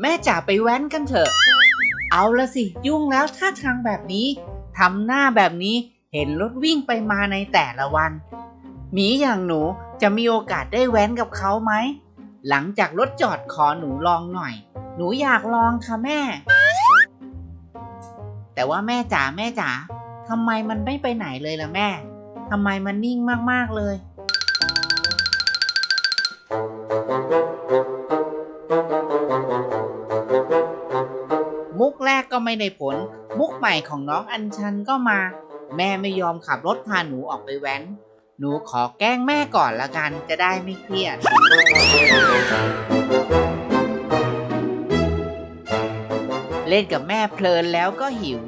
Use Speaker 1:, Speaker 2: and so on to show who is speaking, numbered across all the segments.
Speaker 1: แม่จ๋าไปแว้นกันเถอะ เอาละสิยุ่งแล้วถ้าทางแบบนี้ทำหน้าแบบนี้เห็นรถวิ่งไปมาในแต่ละวันหมีอย่างหนูจะมีโอกาสได้แว้นกับเขาไหม หลังจากรถจอดขอหนูลองหน่อย หนูอยากลองค่ะแม่ แต่ว่าแม่จ๋าแม่จ๋าทำไมมันไม่ไปไหนเลยล่ะแม่ทำไมมันนิ่งมากๆเลย มุกแรกก็ไม่ได้ผล มุกใหม่ของน้องอัญชันก็มา แม่ไม่ยอมขับรถพาหนูออกไปแว้น หนูขอแกล้งแม่ก่อนละกันจะได้ไม่เครียด เล่นกับแม่เพลินแล้วก็หิว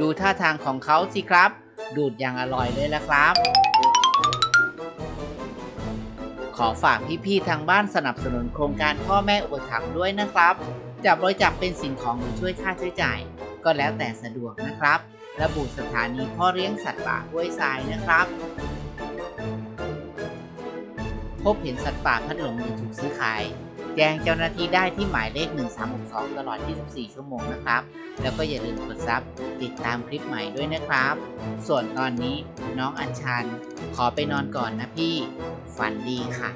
Speaker 1: ดูท่าทางของเขาสิครับ ดูดอย่างอร่อยเลยละครับขอฝากพี่ๆทางบ้านสนับสนุนโครงการพ่อแม่อุปถัมภ์ด้วยนะครับ จะบริจาคเป็นสิ่งของหรือช่วยค่าใช้จ่าย ก็แล้วแต่สะดวกนะครับ ระบุสถานีพ่อเลี้ยงสัตว์ป่าห้วยทรายนะครับ พบเห็นสัตว์ป่าพัดหลงหรือถูกซื้อขาย แจ้งเจ้าหน้าที่ได้ที่หมายเลข 1362 ตลอด 24 ชั่วโมงนะครับ แล้วก็อย่าลืมกดซับติดตามคลิปใหม่ด้วยนะครับ ส่วนตอนนี้น้องอัญชัน ขอไปนอนก่อนนะพี่ ฝันดีค่ะ